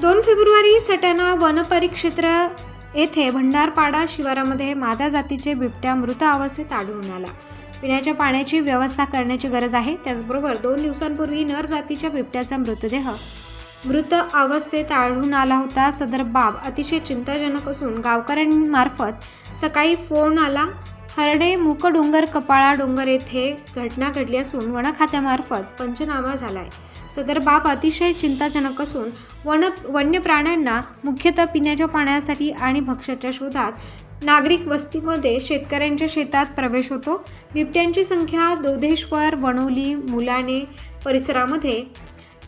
दोन फेब्रुवारी सटाणा वनपरिक्षेत्र येथे भंडारपाडा शिवारामध्ये मादा जातीचे बिबट्या मृत अवस्थेत आढळून आला. पिण्याच्या पाण्याची व्यवस्था करण्याची गरज आहे. त्याचबरोबर दोन दिवसांपूर्वी नर जातीच्या बिबट्याचा मृतदेह मृत अवस्थेत आढळून आला होता. सदर बाब अतिशय चिंताजनक असून गावकऱ्यांमार्फत सकाळी फोन आला. हरडे मुकडोंगर कपाळा डोंगर येथे घटना घडली असून वनखात्यामार्फत पंचनामा झाला आहे सदर बाब अतिशय चिंताजनक असून वन वन्य प्राण्यांना मुख्यतः पिण्याच्या पाण्यासाठी आणि भक्ष्याच्या शोधात नागरिक वस्तीमध्ये शेतकऱ्यांच्या शेतात प्रवेश होतो. बिबट्यांची संख्या दोधेश्वर वणोली मुलाने परिसरामध्ये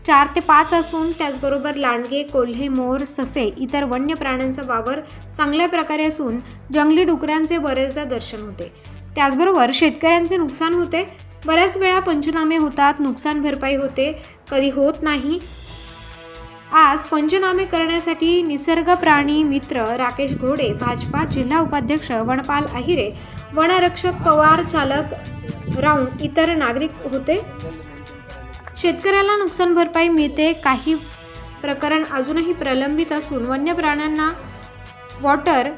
चार ते पाच असून त्याचबरोबर लांडगे कोल्हे मोर ससे इतर वन्य प्राण्यांचा वावर चांगल्या प्रकारे असून जंगली डुकरांचे बरेचदा दर्शन होते. त्याचबरोबर शेतकऱ्यांचे नुकसान होते. बऱ्याच वेळा पंचनामे होतात नुकसान भरपाई होते कधी होत नाही. आज पंचनामे करण्यासाठी निसर्ग प्राणी मित्र राकेश घोडे भाजपा जिल्हा उपाध्यक्ष वनपाल अहिरे वनरक्षक पवार चालक राऊंड इतर नागरिक होते. शेतकऱ्याला नुकसान भरपाई मिळते काही प्रकरण अजूनही प्रलंबित असून वन्य प्राण्यांना वॉटर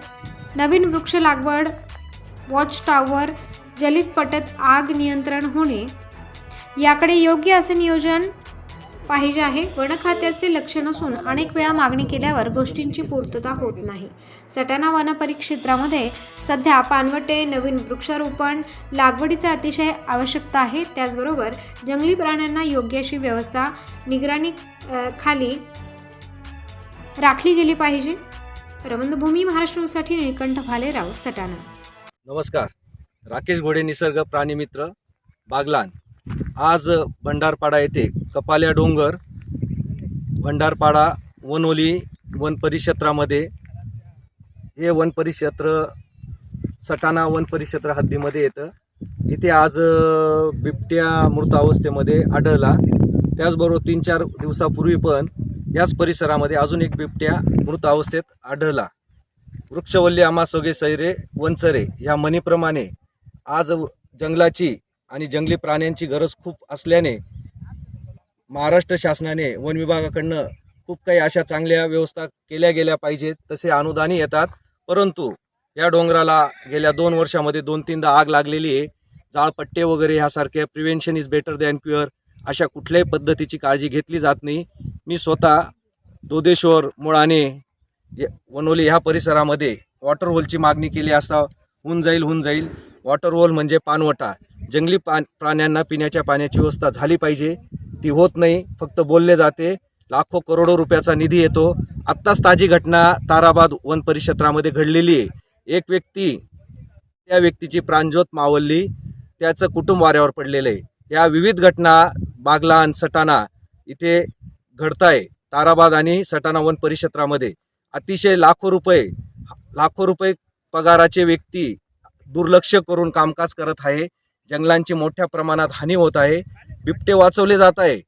नवीन वृक्ष लागवड वॉच टॉवर जलित पटत आग नियंत्रण होणे. याकडे योग्य असे नियोजन पाहिजे आहे. वन खात्याचे लक्ष नसून अनेक वेळा मागणी केल्यावर गोष्टींची पूर्तता होत नाही. सटाणा वन परिक्षेत्रामध्ये सध्या पानवटे नवीन वृक्षारोपण लागवडीचा अतिशय आवश्यकता आहे. त्याचबरोबर जंगली प्राण्यांना योग्य अशी व्यवस्था निगराणी खाली राखली गेली पाहिजे. रमंदभूमी महाराष्ट्रासाठी निळकंठ भालेराव सटाणा. नमस्कार. राकेश घोडे निसर्ग प्राणीमित्र बागलान. आज भंडारपाडा येथे कपाल्या डोंगर भंडारपाडा वनोली वन परिक्षेत्रामध्ये हे वन परिक्षेत्र सटाणा वन परिक्षेत्र हद्दीमध्ये येतं. इथे आज बिबट्या मृत अवस्थेमध्ये आढळला. त्याचबरोबर तीन चार दिवसापूर्वी पण याच परिसरामध्ये अजून एक बिबट्या मृत अवस्थेत आढळला. वृक्षवल्ली आम्हा सोगे सैरे वंचरे या म्हणीप्रमाणे आज जंगलाची आणि जंगली प्राण्यांची गरज खूप असल्याने महाराष्ट्र शासनाने वन विभागाकडनं खूप काही अशा चांगल्या व्यवस्था केल्या गेल्या पाहिजेत तसे अनुदानही येतात. परंतु या डोंगराला गेल्या दोन वर्षामध्ये दोन तीनदा आग लागलेली आहे. जाळपट्टे वगैरे ह्यासारख्या prevention is better than cure अशा कुठल्याही पद्धतीची काळजी घेतली जात नाही. मी स्वतः दोदेश्वर मुळाने वनोली ह्या परिसरामध्ये वॉटर होलची मागणी केली असता होऊन जाईल होऊन जाईल. वॉटर होल म्हणजे पानवटा. जंगली पा प्राण्यांना पिण्याच्या पाण्याची व्यवस्था झाली पाहिजे. ती होत नाही फक्त बोलले जाते. लाखो करोडो रुपयाचा निधी येतो. आत्ताच ताजी घटना ताराबाद वन परिक्षेत्रामध्ये घडलेली आहे. एक व्यक्ती त्या व्यक्तीची प्राणज्योत मावल्ली त्याचं कुटुंब वाऱ्यावर पडलेलं आहे. या विविध घटना बागलान सटाणा इथे घडताय. ताराबाद आणि सटाणा वन परिक्षेत्रामध्ये. अतिशय लाखो रुपये लाखो रुपये पगाराचे व्यक्ती दुर्लक्ष करून कामकाज करत आहे. जंगलांची मोठ्या प्रमाणात हानी होत आहे. बिबटे वाचवले जात आहे.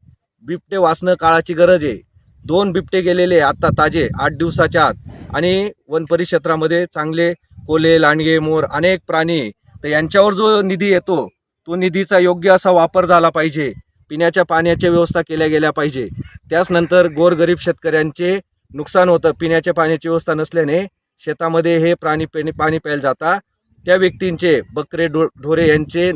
बिबटे वाचणं काळाची गरज आहे. दोन बिबटे गेलेले आत्ता ताजे आठ दिवसाच्या आत. आणि वन परिक्षेत्रामध्ये चांगले कोले लांडगे मोर अनेक प्राणी तर यांच्यावर जो निधी येतो तो निधीचा योग्य असा वापर झाला पाहिजे. पिण्याच्या पाण्याच्या व्यवस्था केल्या गेल्या पाहिजे. त्याचनंतर गोरगरीब शेतकऱ्यांचे नुकसान होतं. पिण्याच्या पाण्याची व्यवस्था नसल्याने शेतामध्ये हे प्राणी पाणी प्यायला जातात त्या व्यक्तींचे बकरे डो ढोरे यांचे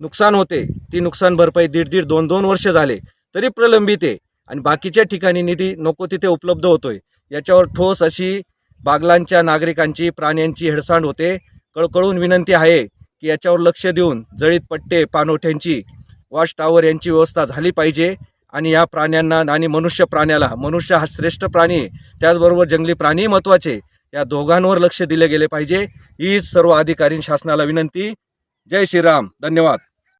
नुकसान होते. ती नुकसान भरपाई दीड दीड दोन दोन वर्ष झाले तरी प्रलंबित आहे. आणि बाकीच्या ठिकाणी निधी नको तिथे उपलब्ध होतोय. याच्यावर ठोस अशी बागलांच्या नागरिकांची प्राण्यांची हेडसांड होते. कळकळून विनंती आहे की याच्यावर लक्ष देऊन जळीत पट्टे पानोठ्यांची वॉश टावर यांची व्यवस्था झाली पाहिजे. आणि या प्राण्यांना आणि मनुष्य प्राण्याला मनुष्य हा श्रेष्ठ प्राणी त्याचबरोबर जंगली प्राणी महत्त्वाचे या दोघांवर लक्ष दिले गेले पाहिजे. ही सर्व अधिकारी शासनाला विनंती. जय श्रीराम. धन्यवाद.